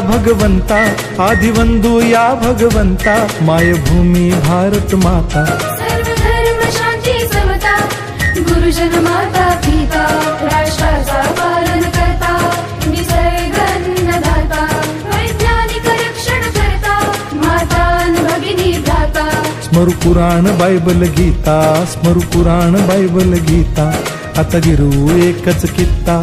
भगवंता आदिवंदू या भगवंता मायभूमी भारत माता। सर्व धर्म शांती समता गुरुजन माता पिता राष्ट्राचा पालन करता निसर्ग अन्नदाता वैज्ञानिक रक्षण करता माता अन भगिनी भ्राता। स्मरु पुराण बायबल गीता स्मरु पुराण बायबल गीता। आता गिरू एकच कित्ता।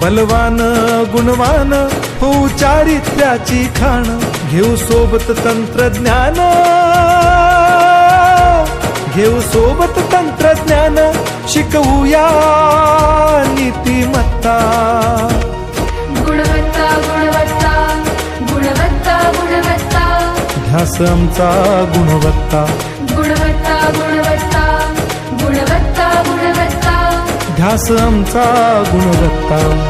बलवान गुणवान हो चारित्र्याची खाण घेऊ सोबत तंत्रज्ञान. घेऊ सोबत तंत्रज्ञान शिकवूया नीतिमत्ता. गुणवत्ता गुणवत्ता गुणवत्ता गुणवत्ता. ध्यास आमचा गुणवत्ता. गुणवत्ता गुणवत्ता गुणवत्ता गुणवत्ता. ध्यास आमचा गुणवत्ता.